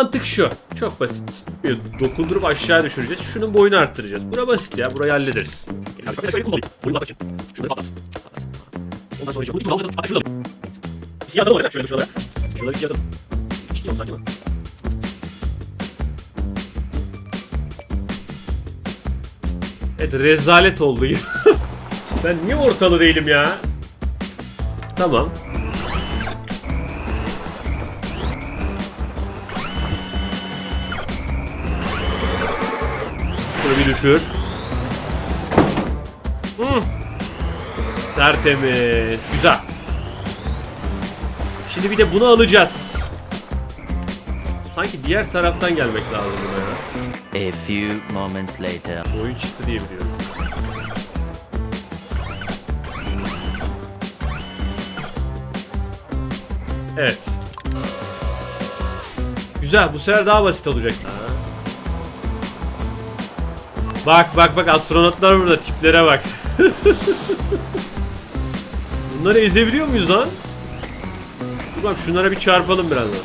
Mantık şu. Çok basit. Bir dokundurup aşağı düşüreceğiz. Şunun boyunu arttıracağız. Bura basit ya. Burayı hallederiz. Şunları patlat. Ondan sonra bunu kullanalım. Hadi şurada. Siyah atalım oraya. Şöyle şuralara. Şuraları siyah atalım. Ciddi ol sakin ol. Evet rezalet oldu ben niye ortalı değilim ya? Tamam. Şöyle bir düşür. Hı. Tertemiz. Güzel. Şimdi bir de bunu alacağız. Sanki diğer taraftan gelmek lazım buna ya. A few moments later. Oyun çıktı diye biliyorum. Evet. Güzel bu sefer daha basit olacak. Bak bak bak astronotlar burada tiplere bak. Bunları ezebiliyor muyuz lan? Dur bak şunlara bir çarpalım birazdan.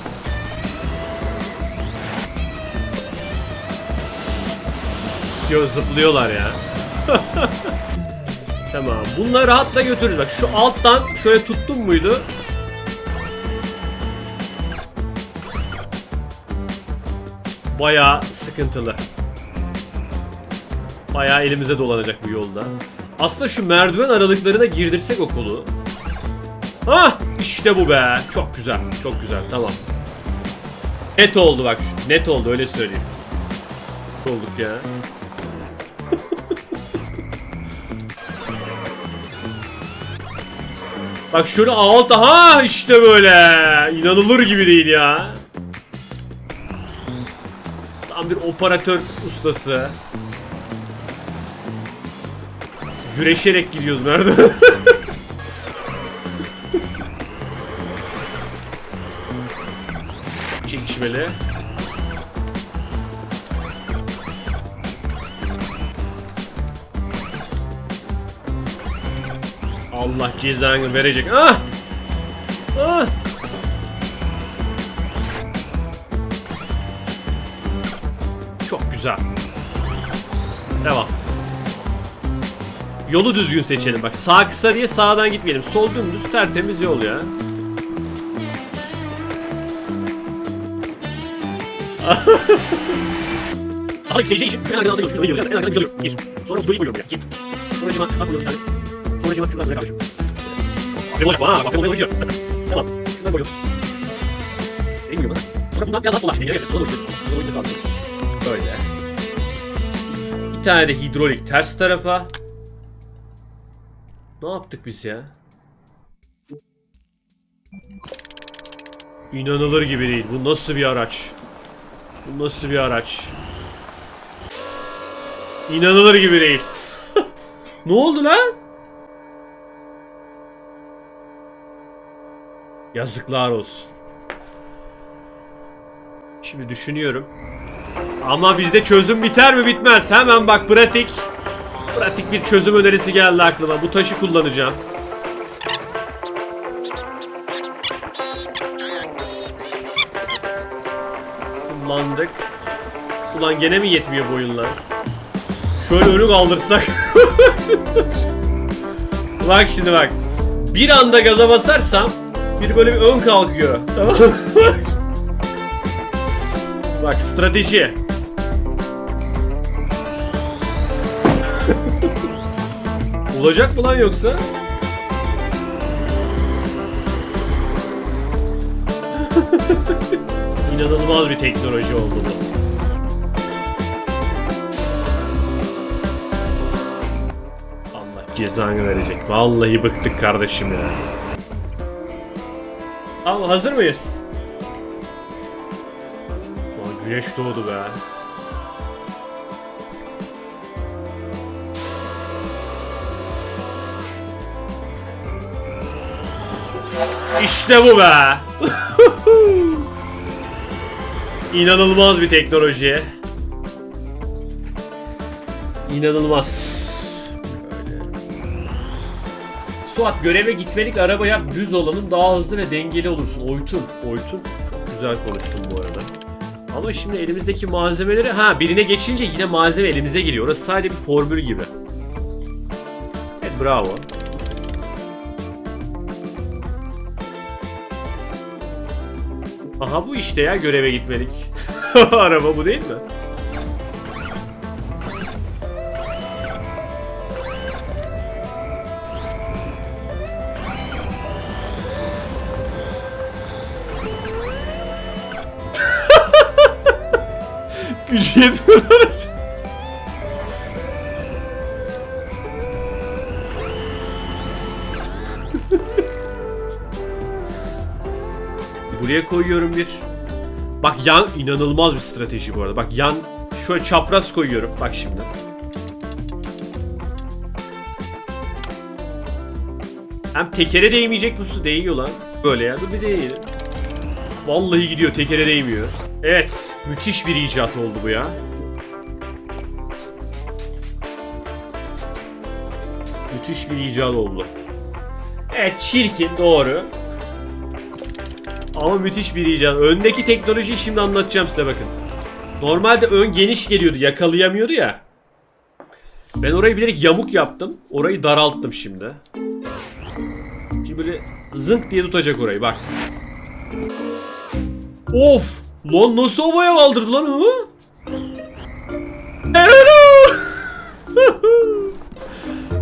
Yo zıplıyorlar ya. tamam. Bunları rahatla götürürüz. Bak şu alttan şöyle tuttum muydu? Bayağı sıkıntılı. Bayağı elimize dolanacak bu yolda. Aslında şu merdiven aralıklarına girdirsek o kolu. Hah işte bu be. Çok güzel. Çok güzel. Tamam. Net oldu bak. Net oldu öyle söyleyeyim. Olduk ya. Bak şöyle alta ha işte böyle. İnanılır gibi değil ya. Tam bir operatör ustası. Güreşerek gidiyoruz merdiven. Çekişmeli. Allah cezanı verecek. Ah! Ah! Çok güzel. Devam. Yolu düzgün seçelim bak. Sağ kısa diye sağdan gitmeyelim. Sol dümdüz tertemiz yol ya. Ama isteyeceği için en arkadan sayıyor. Şurada yürüyeceğiz. En arkadan yürüyor. Bir. Sonra burayı koyuyorum buraya. İki. Sonra cima şuradan koyuyorum bir tane. Sonra cima şuradan buraya karışım. Aferin olacak. Aa, aferin olacak gidiyor. tamam. Şuradan koyuyorum. Neyi koyuyorum bana? Sonra bundan biraz daha sola. Nereye yapıyorsun? Sola koyuyorsun. Sola koyuyorsun. Böyle. Bir tane de hidrolik ters tarafa. Ne yaptık biz ya? İnanılır gibi değil. Bu nasıl bir araç? Bu nasıl bir araç? İnanılır gibi değil. ne oldu lan? Yazıklar olsun. Şimdi düşünüyorum. Ama bizde çözüm biter mi bitmez. Hemen bak pratik. Pratik bir çözüm önerisi geldi aklıma. Bu taşı kullanacağım. Kullandık. Ulan gene mi yetmiyor boyunlar? Şöyle önü kaldırsak. bak şimdi bak. Bir anda gaza basarsam bir böyle bir ön kalkıyor. Tamam bak strateji. Olacak mı lan yoksa? İnanılmaz bir teknoloji oldu bu. Allah cezanı verecek. Vallahi bıktık kardeşim ya. Tamam hazır mıyız? Güneş doğdu be. İşte bu be. İnanılmaz bir teknoloji. İnanılmaz. Suat göreve gitmelik araba yap düz olanın daha hızlı ve dengeli olursun. Oytun. Oytun. Çok güzel konuştun bu arada. Ama şimdi elimizdeki malzemeleri ha birine geçince yine malzeme elimize geliyor. Orası sadece bir formül gibi. Evet bravo. Aha bu işte ya göreve gitmelik. Araba bu değil mi? Gücü Buraya koyuyorum bir. Bak yan inanılmaz bir strateji bu arada. Bak yan şöyle çapraz koyuyorum. Bak şimdi. Hem tekere değmeyecek bu su değiyor lan. Böyle ya dur bir deneyelim. Vallahi gidiyor tekere değmiyor. Evet müthiş bir icat oldu bu ya. Müthiş bir icat oldu. Evet çirkin doğru. Ama müthiş bir icat. Öndeki teknolojiyi şimdi anlatacağım size bakın. Normalde ön geniş geliyordu yakalayamıyordu ya. Ben orayı bilerek yamuk yaptım. Orayı daralttım şimdi. Şimdi böyle zınk diye tutacak orayı bak. Of! Lan nasıl havaya kaldırdı lan o?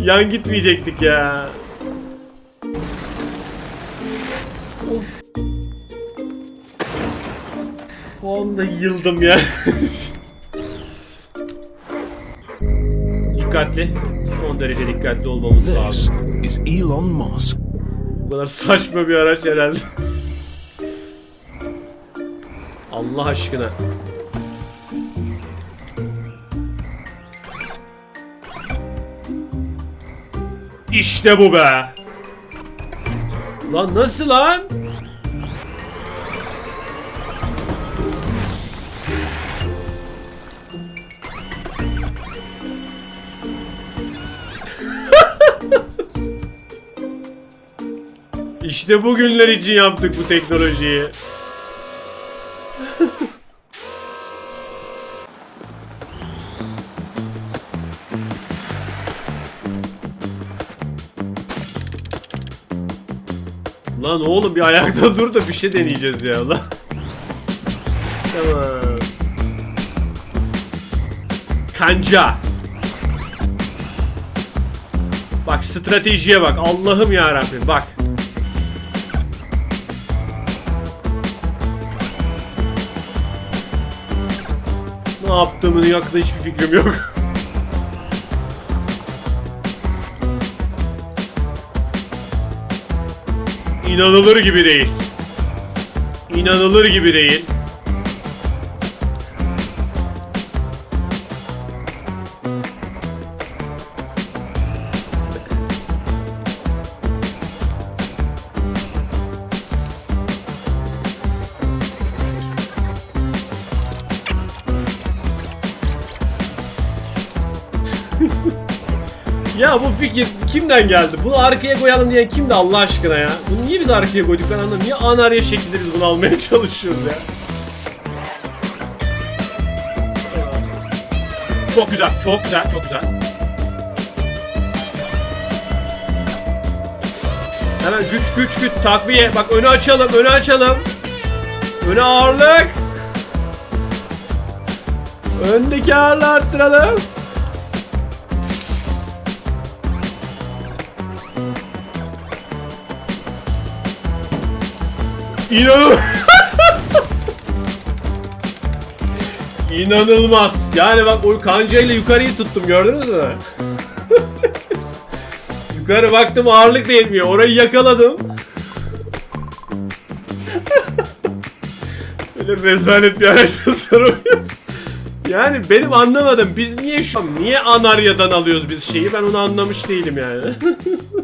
Yan gitmeyecektik ya. O anda yıldım ya. dikkatli. Son derece dikkatli olmamız This lazım. is Elon Musk. Bu kadar saçma bir araç herhalde. Allah aşkına. İşte bu be. Lan nasıl lan? İşte bugünler için yaptık bu teknolojiyi. Lan oğlum bir ayakta dur da bir şey deneyeceğiz ya lan. tamam. Kanca. Bak stratejiye bak. Allah'ım ya Rabbim bak. Yaptığımın hakkında hiçbir fikrim yok. İnanılır gibi değil. İnanılır gibi değil. Ya bu fikir kimden geldi? Bunu arkaya koyalım diyen kimdi Allah aşkına ya? Bunu niye biz arkaya koyduk ben anlamadım. Niye anarya şekilde biz bunu almaya çalışıyoruz ya? Çok güzel, çok güzel, çok güzel. Hemen güç güç güç takviye. Bak önü açalım, önü açalım. Öne ağırlık. Öndeki ağırlığı arttıralım. İnanılmaz. İnanılmaz. Yani bak o kancayla yukarıyı tuttum gördünüz mü? Yukarı baktım ağırlık da yetmiyor. Orayı yakaladım. Böyle rezalet bir araç tasarımı. Yani benim anlamadım. Biz niye şu an, niye Anarya'dan alıyoruz biz şeyi? Ben onu anlamış değilim yani.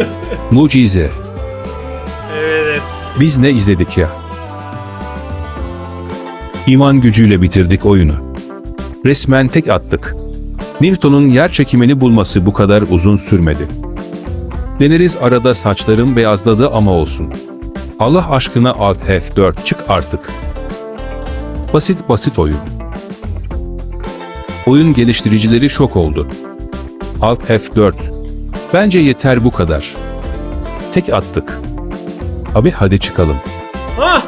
Mucize. evet. Biz ne izledik ya? İman gücüyle bitirdik oyunu. Resmen tek attık. Newton'un yer çekimini bulması bu kadar uzun sürmedi. Deneriz arada saçlarım beyazladı ama olsun. Allah aşkına Alt F4 çık artık. Basit basit oyun. Oyun geliştiricileri şok oldu. Alt F4. Bence yeter bu kadar. Tek attık. Abi hadi çıkalım. Ah!